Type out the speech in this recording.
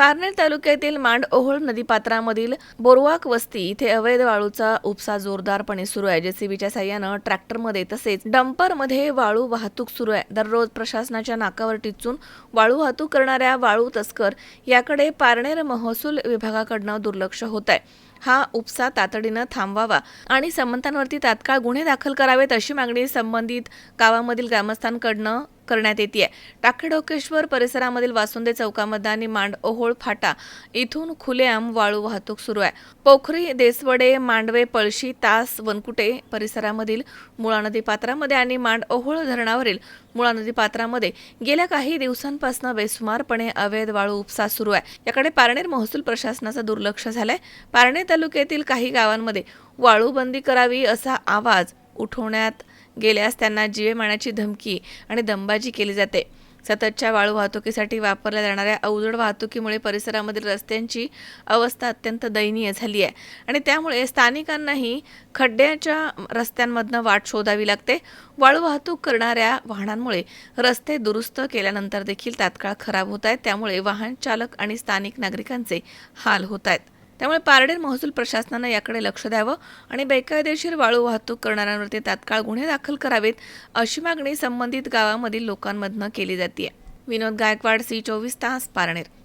पारनेर तालुक्यातील मांड ओहोळ नदीपात्रामधील बोरवाक वस्ती इथे अवैध वाळूचा उपसा जोरदारपणे सुरू आहे. जेसीबीच्या साह्यानं ट्रॅक्टरमध्ये तसेच डंपरमध्ये वाळू वाहतूक सुरू आहे. दररोज प्रशासनाच्या नाकावर टिचून वाळू वाहतूक करणाऱ्या वाळू तस्कर याकडे पारनेर महसूल विभागाकडनं दुर्लक्ष होत आहे. हा उपसा तातडीनं थांबवावा आणि संबंधांवरती तात्काळ गुन्हे दाखल करावेत अशी मागणी संबंधित गावामधील ग्रामस्थांकडनं करण्यात येते टाकेडोकेश्वर परिसरामधील वासुंदे चौकामध्ये आणि मांड ओहोळ फाटा इथून खुलेआम वाळू वाहतूक सुरू आहे. पोखरी देसवडे मांडवे पळशी तास वनकुटे परिसरामधील मुळा नदी पात्रामध्ये आणि मांड ओहोळ धरणावरील मुळा नदी पात्रामध्ये गेल्या काही दिवसांपासून बेसुमारपणे अवैध वाळू उपसा सुरू आहे. याकडे पारनेर महसूल प्रशासनाचं दुर्लक्ष झालंय. पारनेर तालुक्यातील काही गावांमध्ये वाळू बंदी करावी असा आवाज उठवण्यात गेल्यास त्यांना जीवे मारण्याची धमकी आणि दंबाजी केली जाते. सततच्या वाळू वाहतुकीसाठी वापरल्या जाणाऱ्या अवजड वाहतुकीमुळे परिसरामधील रस्त्यांची अवस्था अत्यंत दयनीय झाली आहे. आणि त्यामुळे स्थानिकांनाही खड्ड्याच्या रस्त्यांमधनं वाट शोधावी लागते. वाळू वाहतूक करणाऱ्या वाहनांमुळे रस्ते दुरुस्त केल्यानंतर देखील तात्काळ खराब होत आहेत. त्यामुळे वाहन चालक आणि स्थानिक नागरिकांचे हाल होत आहेत. त्यामुळे पारडेर महसूल प्रशासनानं याकडे लक्ष द्यावं आणि बेकायदेशीर वाळू वाहतूक करणाऱ्यांवरती तात्काळ गुन्हे दाखल करावेत अशी मागणी संबंधित गावामधील लोकांमधनं केली जाते विनोद गायकवाड सी चोवीस तास पारनेर.